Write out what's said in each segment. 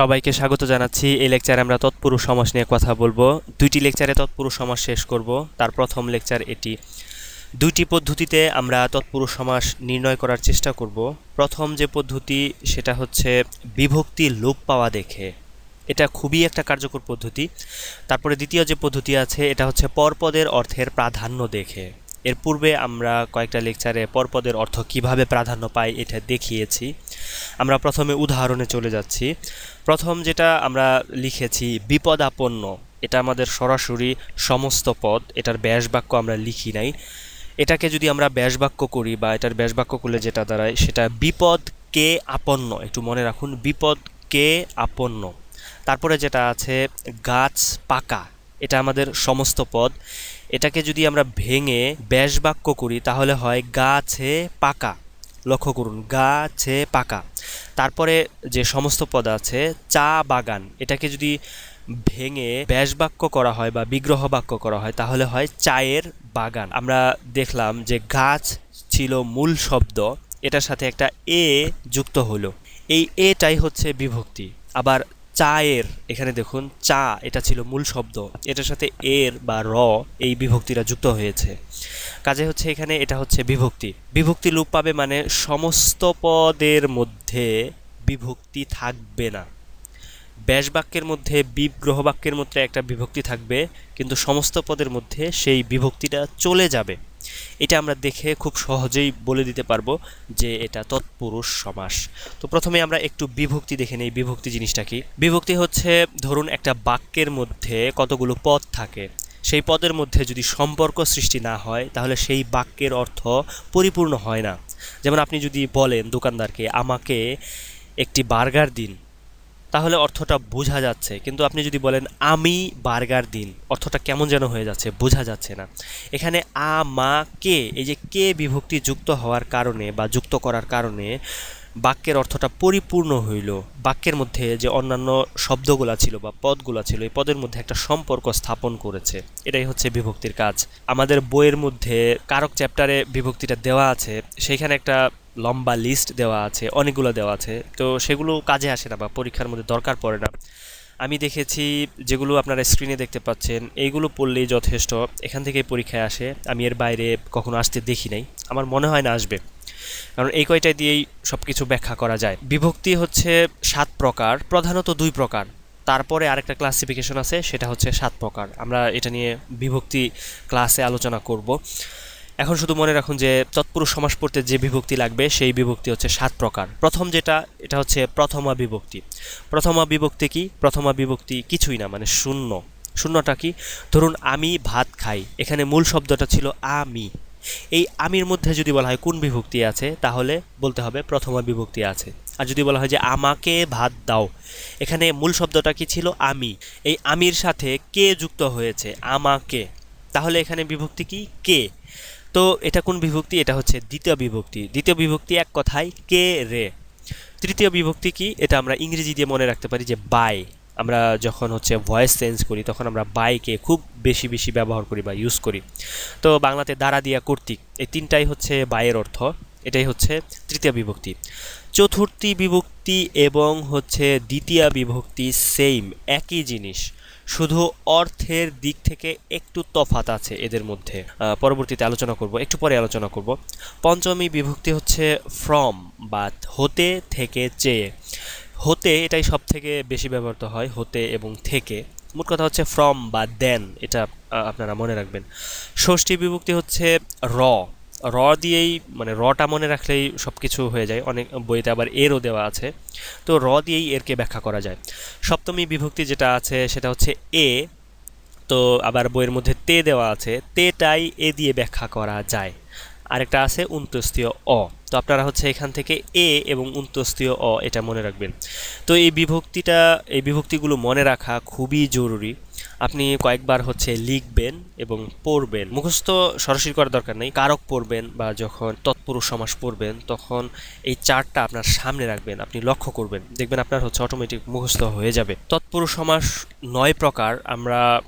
সবাইকে স্বাগত জানাচ্ছি। এই লেকচারে আমরা তৎপুরুষ সমাস নিয়ে কথা বলব। দুইটি লেকচারে তৎপুরুষ সমাস শেষ করব। তার প্রথম লেকচার এটি। দুইটি পদ্ধতিতে আমরা তৎপুরুষ সমাস নির্ণয় করার চেষ্টা করব। প্রথম যে পদ্ধতি, সেটা হচ্ছে বিভক্তি লোপ পাওয়া দেখে। এটা খুবই একটা কার্যকর পদ্ধতি। তারপরে দ্বিতীয় যে পদ্ধতি আছে, এটা হচ্ছে পরপদের অর্থের প্রাধান্য দেখে। এর পূর্বে আমরা কয়েকটা লেকচারে পরপদের অর্থ কীভাবে প্রাধান্য পাই এটা দেখিয়েছি। আমরা প্রথমে উদাহরণে চলে যাচ্ছি। প্রথম যেটা আমরা লিখেছি, বিপদাপন্ন। এটা আমাদের সরাসরি সমস্ত পদ, এটার ব্যাস বাক্য আমরা লিখি নাই। এটাকে যদি আমরা ব্যাস বাক্য করি বা এটার ব্যাস বাক্য করলে যেটা দাঁড়ায়, সেটা বিপদ কে আপন্ন, একটু মনে রাখুন, বিপদ কে আপন্ন। তারপরে যেটা আছে, গাছ পাকা। এটা আমাদের সমস্ত পদ। এটাকে যদি আমরা ভেঙে ব্যাস বাক্য করি, তাহলে হয় গাছে পাকা। লক্ষ্য করুন, গা গাছে পাকা। তারপরে যে সমস্ত পদ আছে, চা বাগান, এটাকে যদি ভেঙে ব্যাস বাক্য করা হয় বা বিগ্রহ বাক্য করা হয়, তাহলে হয় চায়ের বাগান। আমরা দেখলাম যে গাছ ছিল মূল শব্দ, এটার সাথে একটা এ যুক্ত হলো। এই এটাই হচ্ছে বিভক্তি। আবার চায়ের, এখানে দেখুন, চা, এটা ছিল মূল শব্দ, এটার সাথে এর বা র এই বিভক্তিটা যুক্ত হয়েছে। কাজে হচ্ছে এখানে এটা হচ্ছে বিভক্তি। বিভক্তি লোপ পাবে মানে সমস্ত পদের মধ্যে বিভক্তি থাকবে না। ব্যাস বাক্যের মধ্যে বিগ্রহ বাক্যের মধ্যে একটা বিভক্তি থাকবে, কিন্তু সমস্ত পদের মধ্যে সেই বিভক্তিটা চলে যাবে। এটা আমরা দেখে খুব সহজেই বলে দিতে পারব যে এটা তৎপুরুষ সমাস। তো প্রথমে আমরা একটু বিভক্তি দেখে নেই, বিভক্তি জিনিসটা কি? বিভক্তি হচ্ছে ধরুন একটা বাক্যের মধ্যে কতগুলো পদ থাকে। সেই পদের মধ্যে যদি সম্পর্ক সৃষ্টি না হয়, তাহলে সেই বাক্যের অর্থ পরিপূর্ণ হয় না। যেমন আপনি যদি বলেন দোকানদারকে, আমাকে একটি বার্গার দিন। তাহলে অর্থটা বোঝা যাচ্ছে। কিন্তু আপনি যদি বলেন, আমি বার্গার দিন, অর্থটা কেমন যেন হয়ে যাচ্ছে, বোঝা যাচ্ছে না। এখানে আ মা কে এই যে কে বিভক্তি যুক্ত হওয়ার কারণে বা যুক্ত করার কারণে বাক্যের অর্থটা পরিপূর্ণ হইল। বাক্যের মধ্যে যে অন্যান্য শব্দগুলা ছিল বা পদগুলা ছিল, এই পদের মধ্যে একটা সম্পর্ক স্থাপন করেছে। এটাই হচ্ছে বিভক্তির কাজ। আমাদের বইয়ের মধ্যে কারক চ্যাপ্টারে বিভক্তিটা দেওয়া আছে। সেইখানে একটা লম্বা লিস্ট দেওয়া আছে, অনেকগুলো দেওয়া আছে। তো সেগুলো কাজে আসে না বা পরীক্ষার মধ্যে দরকার পড়ে না। আমি দেখেছি যেগুলো আপনারা স্ক্রিনে দেখতে পাচ্ছেন, এইগুলো পড়লেই যথেষ্ট। এখান থেকেই পরীক্ষায় আসে। আমি এর বাইরে কখনো আসতে দেখি নাই। আমার মনে হয় না আসবে। কারণ এই কয়টা দিয়েই সব কিছু ব্যাখ্যা করা যায়। বিভক্তি হচ্ছে সাত প্রকার, প্রধানত দুই প্রকার। তারপরে আরেকটা ক্লাসিফিকেশন আছে, সেটা হচ্ছে সাত প্রকার। আমরা এটা নিয়ে বিভক্তি ক্লাসে আলোচনা করব। এখন শুধু মনে রাখুন যে তৎপুরুষ সমাস পড়তে যে বিভক্তি লাগবে, সেই বিভক্তি হচ্ছে সাত প্রকার। প্রথম যেটা, এটা হচ্ছে প্রথমা বিভক্তি। প্রথমা বিভক্তি কি? প্রথমা বিভক্তি কিছুই না মানে শূন্য। শূন্যটা কি? ধরুন আমি ভাত খাই। এখানে মূল শব্দটা ছিল আমি। এই আমির মধ্যে যদি বলা হয় কোন বিভক্তি আছে, তাহলে বলতে হবে প্রথমা বিভক্তি আছে। আর যদি বলা হয় যে আমাকে ভাত দাও, এখানে মূল শব্দটা কি ছিল? আমি। এই আমির সাথে কে যুক্ত হয়েছে? আমাকে। তাহলে এখানে বিভক্তি কি? কে। তো এটা কোন বিভক্তি? এটা হচ্ছে দ্বিতীয় বিভক্তি। দ্বিতীয় বিভক্তি এক কথায় কে রে। তৃতীয় বিভক্তি কি? এটা আমরা ইংরেজি দিয়ে মনে রাখতে পারি যে বাই। আমরা যখন হচ্ছে ভয়েস চেঞ্জ করি, তখন আমরা বাইকে খুব বেশি বেশি ব্যবহার করি বা ইউজ করি। তো বাংলাতে দ্বারা দিয়া কর্তৃক এই তিনটাই হচ্ছে বাইয়ের অর্থ। এটাই হচ্ছে তৃতীয় বিভক্তি। চতুর্থী বিভক্তি এবং হচ্ছে দ্বিতীয় বিভক্তি সেম একই জিনিস। শুধু অর্থের দিক থেকে একটু তফাত আছে এদের মধ্যে। পরবর্তীতে আলোচনা করব, একটু পরে আলোচনা করব। পঞ্চমী বিভক্তি হচ্ছে ফ্রম বা হতে থেকে চেয়ে। হতে এটাই সব থেকে বেশি ব্যবহৃত হয়, হতে এবং থেকে। মোট কথা হচ্ছে ফ্রম বা দেন এটা আপনারা মনে রাখবেন। ষষ্ঠী বিভক্তি হচ্ছে র। র দিয়েই মানে রটা মনে রাখলেই সব কিছু হয়ে যায়। অনেক বইতে আবার এরও দেওয়া আছে। তো র দিয়েই এরকে ব্যাখ্যা করা যায়। সপ্তমী বিভক্তি যেটা আছে, সেটা হচ্ছে এ। তো আবার বইয়ের মধ্যে তে দেওয়া আছে। তেটাই এ দিয়ে ব্যাখ্যা করা যায়। আরেকটা আছে উন্তস্তীয় অ। তো আপনারা হচ্ছে এখান থেকে এ এবং উন্তস্তীয় অ এটা মনে রাখবেন। তো এই বিভক্তিটা, এই বিভক্তিগুলো মনে রাখা খুবই জরুরি। আপনি কয়েকবার হচ্ছে লিখবেন এবং পড়বেন। মুখস্থ সরাসরি করার দরকার নেই। কারক পড়বেন বা যখন তৎপুরুষ সমাস পড়বেন, তখন এই চারটা আপনার সামনে রাখবেন। আপনি লক্ষ্য করবেন। দেখবেন আপনার হচ্ছে অটোমেটিক মুখস্থ হয়ে যাবে। তৎপুরুষ সমাস নয় প্রকার আমরা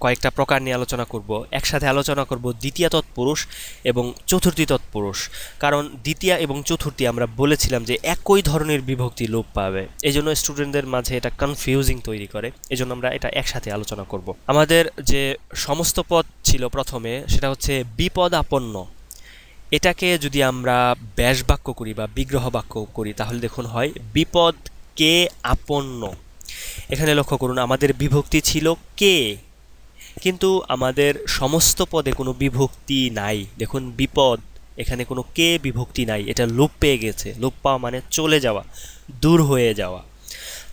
কয়েকটা প্রকার নিয়ে আলোচনা করব। একসাথে আলোচনা করব দ্বিতীয় তৎপুরুষ এবং চতুর্থী তৎপুরুষ। কারণ দ্বিতীয় এবং চতুর্থী আমরা বলেছিলাম যে একই ধরনের বিভক্তি লোপ পাবে। এই জন্য স্টুডেন্টদের মাঝে এটা কনফিউজিং তৈরি করে। এই জন্য আমরা এটা একসাথে আলোচনা করব। আমাদের যে সমস্ত পদ ছিল প্রথমে, সেটা হচ্ছে বিপদ আপন্ন এটাকে যদি আমরা ব্যাস বাক্য করি বা বিগ্রহ বাক্য করি, তাহলে দেখুন হয় বিপদ কে আপন্ন? এখানে লক্ষ্য করুন, আমাদের বিভক্তি ছিল কে? কিন্তু আমাদের সমস্ত পদে কোনো বিভক্তি নাই। দেখুন, বিপদ, এখানে কোনো কে বিভক্তি নাই। এটা লোপ পেয়ে গেছে। লোপ পাওয়া মানে চলে যাওয়া, দূর হয়ে যাওয়া।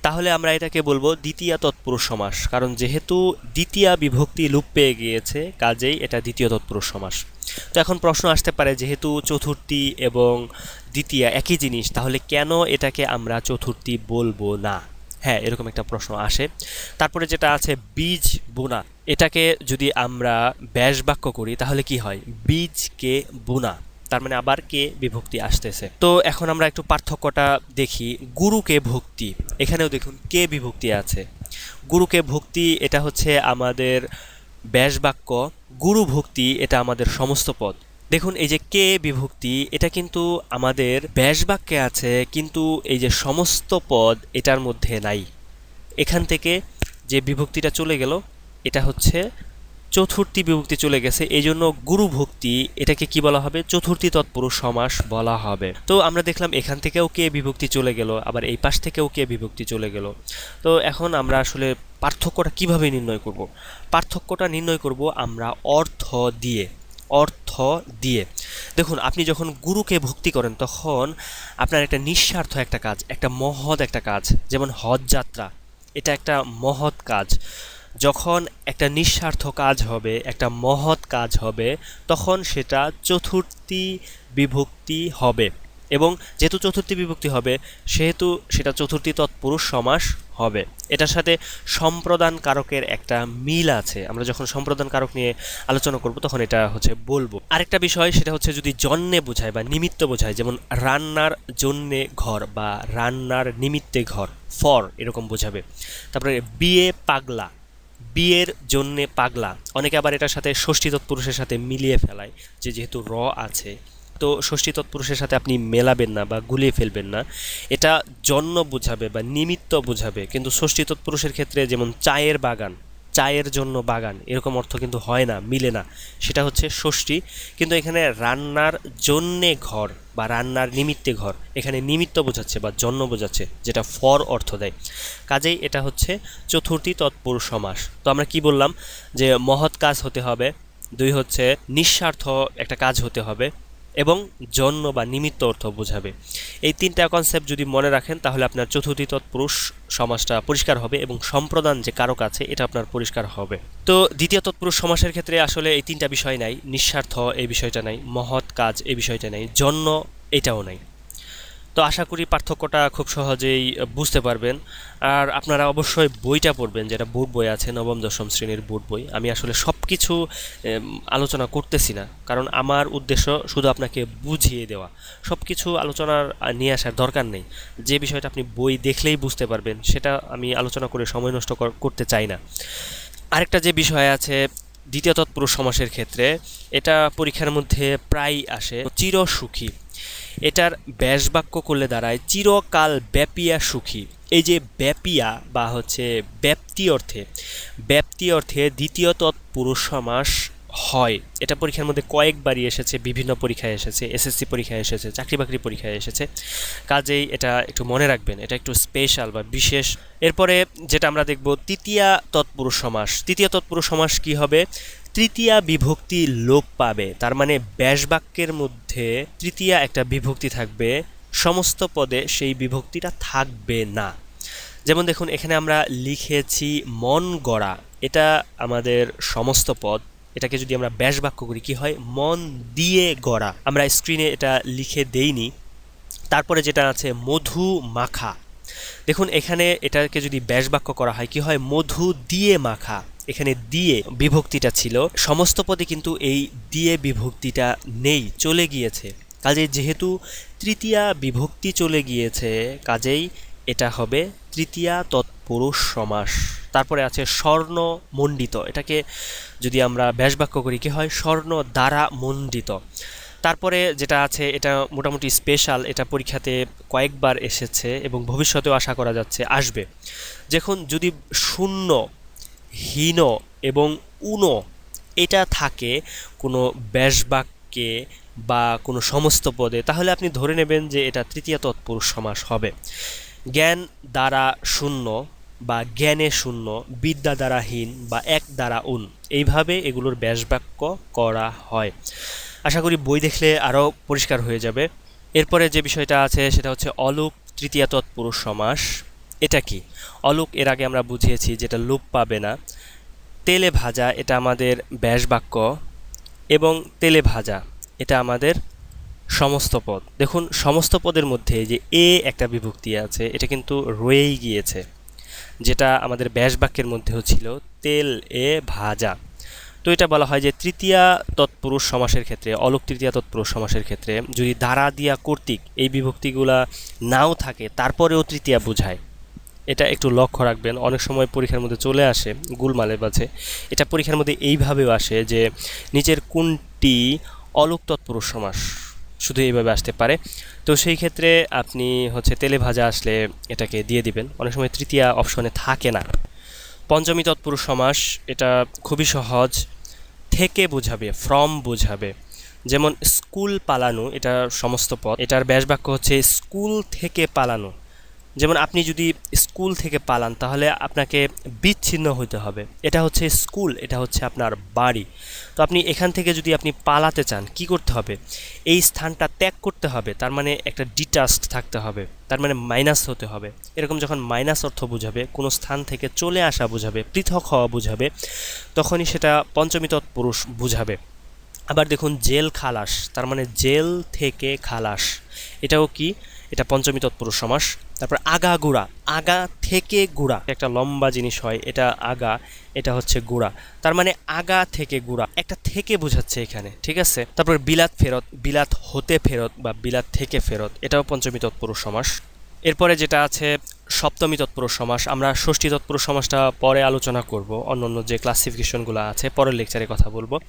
তাহলে আমরা এটাকে বলব দ্বিতীয় তৎপুরুষ সমাস কারণ যেহেতু দ্বিতীয় বিভক্তি লোপ পেয়ে গিয়েছে, কাজেই এটা দ্বিতীয় তৎপুরুষ সমাস তো এখন প্রশ্ন আসতে পারে, যেহেতু চতুর্থী এবং দ্বিতীয় একই জিনিস, তাহলে কেন এটাকে আমরা চতুর্থী বলব না? হ্যাঁ এরকম একটা প্রশ্ন আসে। তারপরে যেটা আছে, বীজ বোনা। এটাকে যদি আমরা ব্যাস বাক্য করি, তাহলে কি হয়? বীজকে বোনা। তার মানে আবার কে বিভক্তি আসতেছে। তো এখন আমরা একটু পার্থক্যটা দেখি। গুরুকে ভক্তি? এখানেও দেখুন, কে বিভক্তি আছে? গুরুকে ভক্তি, এটা হচ্ছে আমাদের ব্যাস বাক্য। গুরু ভক্তি, এটা আমাদের সমস্ত পদ। দেখুন, এই যে কে বিভক্তি, এটা কিন্তু আমাদের ব্যাস বাক্যে আছে, কিন্তু এই যে সমস্ত পদ এটার মধ্যে নাই। এখান থেকে যে বিভক্তিটা চলে গেল, এটা হচ্ছে চতুর্থী বিভক্তি চলে গেছে। এই জন্য গুরু ভক্তি, এটাকে কি বলা হবে? চতুর্থী তৎপুরুষ সমাস বলা হবে। তো আমরা দেখলাম এখান থেকেও কে বিভক্তি চলে গেল, আবার এই পাশ থেকেও কে বিভক্তি চলে গেল। তো এখন আমরা আসলে পার্থক্যটা কীভাবে নির্ণয় করব? পার্থক্যটা নির্ণয় করব আমরা অর্থ দিয়ে। অর্থ দিয়ে। দেখুন, আপনি যখন গুরুকে ভক্তি করেন, তখন আপনার একটা নিঃস্বার্থ একটা কাজ, একটা মহৎ একটা কাজ, যেমন হজ যাত্রা। এটা একটা মহৎ কাজ। যখন একটা নিঃস্বার্থ কাজ হবে, একটা মহৎ কাজ হবে, তখন সেটা চতুর্থী বিভক্তি হবে। এবং যেহেতু চতুর্থী বিভক্তি হবে, সেহেতু সেটা চতুর্থী তৎপুরুষ সমাস হবে। এটার সাথে সম্প্রদান কারকের একটা মিল আছে। আমরা যখন সম্প্রদান কারক নিয়ে আলোচনা করব, তখন এটা হচ্ছে বলব। আরেকটা বিষয়, সেটা হচ্ছে যদি জন্মে বোঝায় বা নিমিত্ত বোঝায়, যেমন রান্নার জন্যে ঘর বা রান্নার নিমিত্তে ঘর, ফর এরকম বোঝাবে। তারপরে বিয়ে পাগলা, বিয়ের জন্যে পাগলা। অনেকে আবার এটার সাথে ষষ্ঠী তৎপুরুষের সাথে মিলিয়ে ফেলায় যে যেহেতু র আছে। তো ষষ্ঠী তৎপুরুষের সাথে আপনি মেলাবেন না বা গুলিয়ে ফেলবেন না, এটা জন্ম বোঝাবে বা নিমিত্ত বোঝাবে। কিন্তু ষষ্ঠী তৎপুরুষের ক্ষেত্রে যেমন চায়ের বাগান, চায়ের জন্য বাগান, এরকম অর্থ কিন্তু হয় না, মিলে না। সেটা হচ্ছে ষষ্ঠী। কিন্তু এখানে রান্নার জন্যে ঘর বা রান্নার নিমিত্তে ঘর, এখানে নিমিত্ত বোঝাচ্ছে বা জন্ম বোঝাচ্ছে, যেটা ফর অর্থ দেয়। কাজেই এটা হচ্ছে চতুর্থী তৎপুরুষ সমাস তো আমরা কি বললাম? যে মহৎ কাজ হতে হবে, দুই হচ্ছে নিঃস্বার্থ একটা কাজ হতে হবে এবং জন্ম বা নিমিত্ত অর্থ বোঝাবে। এই তিনটা কনসেপ্ট যদি মনে রাখেন, তাহলে আপনার চতুর্থী তৎপুরুষ সমাজটা পরিষ্কার হবে এবং সম্প্রদান যে কারক আছে এটা আপনার পরিষ্কার হবে। তো দ্বিতীয় তৎপুরুষ সমাসের ক্ষেত্রে আসলে এই তিনটা বিষয় নাই, নিঃস্বার্থ এই বিষয়টা নাই, মহৎ কাজ এই বিষয়টা নাই জন্ম এটাও নাই। তো আশা করি পার্থক্যটা খুব সহজেই বুঝতে পারবেন। আর আপনারা অবশ্যই বইটা পড়বেন, যেটা বোর্ড বই আছে, নবম, দশম শ্রেণির বোর্ড বই। আমি আসলে সব কিছু আলোচনা করতেছি না, কারণ আমার উদ্দেশ্য শুধু আপনাকে বুঝিয়ে দেওয়া। সব কিছু আলোচনার নিয়ে আসার দরকার নেই। যে বিষয়টা আপনি বই দেখলেই বুঝতে পারবেন, সেটা আমি আলোচনা করে সময় নষ্ট করতে চাই না। আরেকটা যে বিষয় আছে, দ্বিতীয় তৎপুরুষ সমাসের ক্ষেত্রে, এটা পরীক্ষার মধ্যে প্রায় আসে চির সুখী এটার ব্যাস বাক্য করলে দাঁড়ায়, চিরকাল ব্যাপিয়া সুখী। এই যে ব্যাপিয়া বা হচ্ছে ব্যাপ্তি অর্থে ব্যাপ্তি অর্থে দ্বিতীয় তৎপুরুষ সমাস হয়। এটা পরীক্ষার মধ্যে কয়েকবারই এসেছে, বিভিন্ন পরীক্ষায় এসেছে, এসএসসি পরীক্ষায় এসেছে, চাকরি বাকরি পরীক্ষায় এসেছে। কাজেই এটা একটু মনে রাখবেন, এটা একটু স্পেশাল বা বিশেষ। এরপরে যেটা আমরা দেখব, তৃতীয়া তৎপুরুষ সমাস তৃতীয় তৎপুরুষ সমাস কি হবে? তৃতীয়া বিভক্তি লোপ পাবে। তার মানে ব্যাসবাক্যের মধ্যে তৃতীয়া একটা বিভক্তি থাকবে। সমস্ত পদে সেই বিভক্তিটা থাকবে না। যেমন দেখুন, এখানে আমরা লিখেছি মন গড়া। এটা আমাদের সমস্ত পদ। এটাকে যদি আমরা ব্যাস বাক্য করি, কি হয়? মন দিয়ে গড়া। আমরা স্ক্রিনে এটা লিখে দেইনি। তারপরে যেটা আছে, মধু মাখা। দেখুন, এখানে এটাকে যদি ব্যাস বাক্য করা হয়, কি হয়? মধু দিয়ে মাখা। এখানে দিয়ে বিভক্তিটা ছিল। সমস্ত পদে কিন্তু এই দিয়ে বিভক্তিটা নেই, চলে গিয়েছে। কাজেই যেহেতু তৃতীয়া বিভক্তি চলে গিয়েছে, কাজেই এটা হবে তৃতীয়া তৎপুরুষ সমাস। তারপরে আছে স্বর্ণ মণ্ডিত। এটাকে যদি আমরা ব্যাসবাক্য করি, কি হয়? স্বর্ণ দ্বারা মণ্ডিত। তারপরে যেটা আছে, এটা মোটামুটি স্পেশাল এটা পরীক্ষাতে কয়েকবার এসেছে এবং ভবিষ্যতেও আশা করা যাচ্ছে, আসবে। যখন যদি শূন্য হীন এবং উন, এটা থাকে কোনো ব্যাসবাক্যে বা কোনো সমস্ত পদে। তাহলে আপনি ধরে নেবেন যে এটা তৃতীয় তৎপুরুষ সমাস হবে। জ্ঞান দ্বারা শূন্য বা জ্ঞানে শূন্য, বিদ্যা দ্বারা হীন বা এক দ্বারা উন। এইভাবে এগুলোর ব্যাসবাক্য করা হয়। আশা করি বই দেখলে আরও পরিষ্কার হয়ে যাবে। এরপরে যে বিষয়টা আছে সেটা হচ্ছে অলুক তৃতীয় তৎপুরুষ সমাস। এটা কি? অলুক এর আগে আমরা বুঝিয়েছি যেটা লোপ পাবে না। তেলে ভাজা, এটা আমাদের ব্যাসবাক্য এবং তেলে ভাজা, এটা আমাদের সমস্ত পদ। দেখুন, সমস্ত পদের মধ্যে যে এ একটা বিভক্তি আছে, এটা কিন্তু রয়েই গিয়েছে। যেটা আমাদের ব্যাসবাক্যের মধ্যেও ছিল, তেল এ ভাজা। তো এটা বলা হয় যে তৃতীয়া তৎপুরুষ সমাসের ক্ষেত্রে, অলোক তৃতীয়া তৎপুরুষ সমাসের ক্ষেত্রে যদি দ্বারা দিয়া কর্তৃক এই বিভক্তিগুলা নাও থাকে, তারপরেও তৃতীয়া বোঝায়। এটা একটু লক্ষ্য রাখবেন। অনেক সময় পরীক্ষার মধ্যে চলে আসে গুলমালে বাজে। এটা পরীক্ষার মধ্যে এইভাবেও আসে যে, নিচের কোনটি অলুক তৎপুরুষ সমাস শুধু এইভাবে আসতে পারে। তো সেই ক্ষেত্রে আপনি হচ্ছে তেলে ভাজা আসলে এটাকে দিয়ে দিবেন। অনেক সময় তৃতীয়া অপশনে থাকে না। পঞ্চমী তৎপুরুষ সমাস এটা খুবই সহজ। থেকে বোঝাবে ফ্রম বোঝাবে। যেমন, স্কুল পালানো এটা সমস্ত পথ এটার ব্যাসবাক্য হচ্ছে, স্কুল থেকে পালানো। যেমন আপনি যদি স্কুল থেকে পালান, তাহলে আপনাকে বিচ্ছিন্ন হতে হবে। এটা হচ্ছে স্কুল, এটা হচ্ছে আপনার বাড়ি। তো আপনি এখান থেকে যদি আপনি পালাতে চান, কি করতে হবে? এই স্থানটা ত্যাগ করতে হবে, তার মানে একটা ডিটাস্ট থাকতে হবে, তার মানে মাইনাস হতে হবে। এরকম যখন মাইনাস অর্থ বোঝাবে, কোনো স্থান থেকে চলে আসা বোঝাবে, পৃথক হওয়া বোঝাবে, তখনই সেটা পঞ্চমী তৎপুরুষ বুঝাবে। আবার দেখুন, জেল খালাস, তার মানে জেল থেকে খালাস। এটাও কি? এটা পঞ্চমী তৎপুরুষ সমাস। তারপর আগা গুড়া, আগা থেকে গুড়া। একটা লম্বা জিনিস হয়, এটা আগা, এটা হচ্ছে গুড়া। তার মানে আগা থেকে গুড়া, একটা থেকে বোঝাচ্ছে এখানে, ঠিক আছে? তারপর বিলাত ফেরত, বিলাত হতে ফেরত বা বিলাত থেকে ফেরত, এটাও পঞ্চমী তৎপুরুষ সমাস। এরপরে যেটা আছে, সপ্তমী তৎপুরুষ সমাস। আমরা ষষ্ঠী তৎপুরুষ সমাসটা পরে আলোচনা করব অন্য অন্য যে ক্লাসিফিকেশনগুলো আছে, পরের লেকচারে কথা বলব।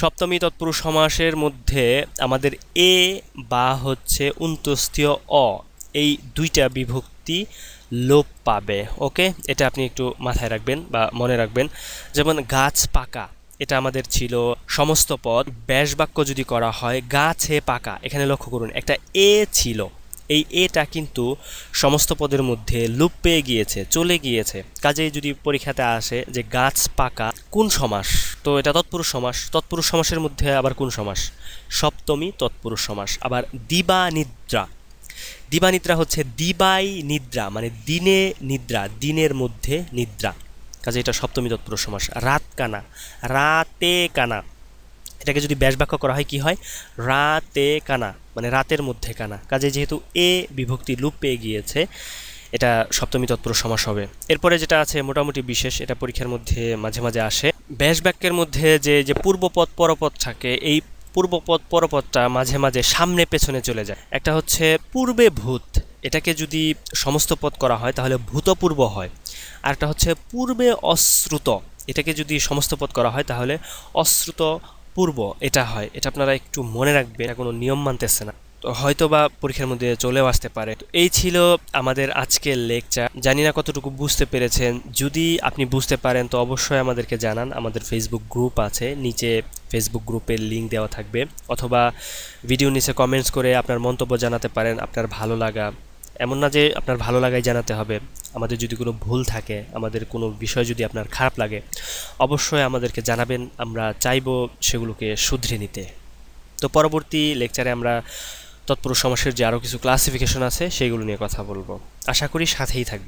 সপ্তমী তৎপুরুষ সমাসের মধ্যে আমাদের এ, বা হচ্ছে উন্তস্থীয় অ, এই দুইটা বিভক্তি লোপ পাবে, ওকে? এটা আপনি একটু মাথায় রাখবেন বা মনে রাখবেন। যেমন গাছ পাকা, এটা আমাদের ছিল সমস্ত পদ। ব্যাসবাক্য যদি করা হয়, গাছে পাকা, এখানে লক্ষ্য করুন, একটা এ ছিল। এই এটা কিন্তু সমস্ত পদের মধ্যে লুপ পেয়ে গিয়েছে, চলে গিয়েছে। কাজেই যদি পরীক্ষাতে আসে যে গাছ পাকা, কোন সমাস? তো এটা তৎপুরুষ সমাস। তৎপুরুষ সমাসের মধ্যে আবার কোন সমাস? সপ্তমী তৎপুরুষ সমাস। আবার দিবা নিদ্রা। দিবা নিদ্রা হচ্ছে দিবাই নিদ্রা মানে দিনে নিদ্রা, দিনের মধ্যে নিদ্রা। কাজে এটা সপ্তমী তৎপুরুষ সমাস। রাত কানা রাতে কানা। এটাকে যদি ব্যাস বাক্য করা হয়, কি হয়? রাতে কানা মানে রাতের মধ্যে কানা। কাজে যেহেতু এ বিভক্তি লুপ পেয়ে গিয়েছে, এটা সপ্তমী তৎপুরুষ সমাস হবে। এরপরে যেটা আছে, মোটামুটি বিশেষ, এটা পরীক্ষার মধ্যে মাঝে মাঝে আসে। ব্যাস বাক্যের মধ্যে যে যে পূর্বপদ, পরপদ থাকে, এই পূর্বপদ, পরপদটা মাঝে মাঝে সামনে, পেছনে চলে যায়। একটা হচ্ছে পূর্বে ভূত, এটাকে যদি সমস্ত পদ করা হয়, তাহলে ভূতপূর্ব হয়। আর একটা হচ্ছে পূর্বে অশ্রুত, এটাকে যদি সমস্ত পদ করা হয়, তাহলে অশ্রুত পূর্ব, এটা হয়। এটা আপনারা একটু মনে রাখবেন, এটা কোনো নিয়ম মানতেছে না। তো হয়তো বা পরীক্ষার মধ্যে চলেও আসতে পারে। তো এই ছিল আমাদের আজকের লেকচার। জানি না কতটুকু বুঝতে পেরেছেন। যদি আপনি বুঝতে পারেন, তো অবশ্যই আমাদেরকে জানান। আমাদের ফেসবুক গ্রুপ আছে। নিচে ফেসবুক গ্রুপের লিঙ্ক দেওয়া থাকবে। অথবা ভিডিও নিচে কমেন্টস করে আপনার মন্তব্য জানাতে পারেন। আপনার ভালো লাগা। এমন না যে আপনার ভালো লাগাই জানাতে হবে। আমাদের যদি কোনো ভুল থাকে, আমাদের কোনো বিষয় যদি আপনার খারাপ লাগে, অবশ্যই আমাদেরকে জানাবেন, আমরা চাইব সেগুলোকে শুধরে নিতে। তো পরবর্তী লেকচারে আমরা তৎপর সমাসের যে আরও কিছু ক্লাসিফিকেশন আছে সেইগুলো নিয়ে কথা বলব। আশা করি সাথেই থাকবে